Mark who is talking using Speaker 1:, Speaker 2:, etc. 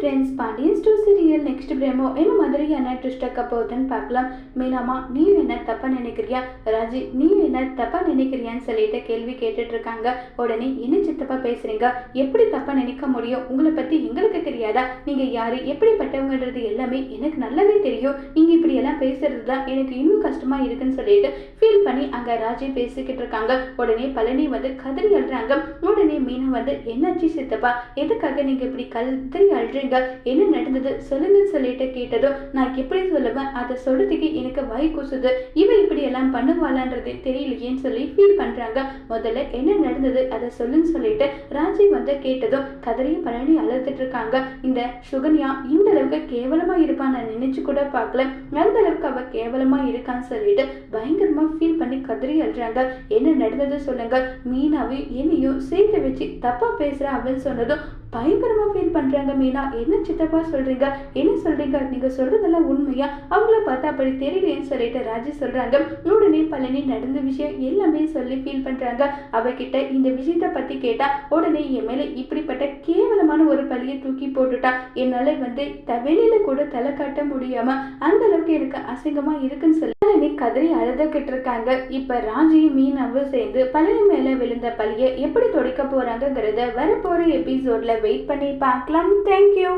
Speaker 1: Friends Pandian two serial next promo என்ன மாதிரியான ட்விஸ்டக்க போகுதுன்னு பார்க்கலாம். மீனாமா நீ என்ன தப்பாக நினைக்கிறியா? ராஜி நீ என்ன தப்பாக நினைக்கிறியான்னு சொல்லிட்டு கேள்வி கேட்டுட்டு இருக்காங்க. உடனே என்ன சித்தப்பா பேசுறீங்க? எப்படி தப்பாக நினைக்க முடியும்? உங்களை பற்றி எங்களுக்கு தெரியாதா? நீங்கள் யார்? எப்படிப்பட்டவங்கன்றது எல்லாமே எனக்கு நல்லாவே தெரியும். நீங்கள் இப்படி எல்லாம் பேசுறது தான் எனக்கு இன்னும் கஷ்டமாக இருக்குன்னு சொல்லிட்டு ஃபீல் பண்ணி அங்கே ராஜி பேசிக்கிட்டு இருக்காங்க. உடனே பழனி வந்து கதறி அழுறாங்க. உடனே மீனா வந்து என்னாச்சு சித்தப்பா? எதுக்காக நீங்கள் இப்படி கதறி அழுறீங்க? என்ன நடந்தது? சொல்லுங்கன்னு சொல்லிட்டு கேட்டதும் நான் எப்படி சொல்லுவேன் அதை சொல்றதுக்கு எனக்கு வாய் கூசுது. இவன் இப்படி எல்லாம் பண்ணுவாளான்றது தெரியலையேன்னு சொல்லி ஃபீல் பண்றாங்க. முதல்ல என்ன நடந்தது? அதை சொல்லுன்னு சொல்லிட்டு ராஜி வந்து கேட்டதும் கதறி பழனி அழுதுட்டு இருக்காங்க. இந்த சுகன்யா இந்த அளவுக்கு கேவலமா இருப்பான்னு நான் நினைச்சு கூட பார்க்கல. அந்த அளவுக்கு அவ கேவலமா இருக்கான்னு சொல்லிட்டு பயங்கரமா ஃபீல் பண்ணி கதறி அழுறாங்க. என்ன நடந்தது சொல்லுங்க. மீனாவை என்னையும் சேர்த்து வச்சு தப்பா பேசுற அப்படின்னு சொன்னதும் பயங்கரமா ஃபீல் பண்றாங்க மீனா. என்ன சித்தப்பா சொல்றீங்க? என்ன சொல்றீங்க? நீங்க சொல்றதெல்லாம் உண்மையா? அவங்கள பார்த்தா அப்படி தெரியலையேன்னு சொல்லிட்டு ராஜி சொல்றாங்க. உடனே பழனி நடந்த விஷயம் எல்லாமே சொல்லி ஃபீல் பண்றாங்க. அவகிட்ட இந்த விஷயத்த பத்தி கேட்டா உடனே என் மேல இப்படிப்பட்ட கேவலமான ஒரு பழியை தூக்கி போட்டுட்டா. என்னால வந்து த- வெளியில கூட தலை காட்ட முடியாம அந்த அளவுக்கு எனக்கு அசிங்கமா இருக்குன்னு சொல்லி பழனி கதறி அழுதுகிட்டு இருக்காங்க இப்ப ராஜியும் மீனாவும் சேர்ந்து பழனி மேல விழுந்த பழியை எப்படி துடைக்க போறாங்கிறத வரப்போற எபிசோட்ல வெயிட் பண்ணி பார்க்கலாம். தேங்க்யூ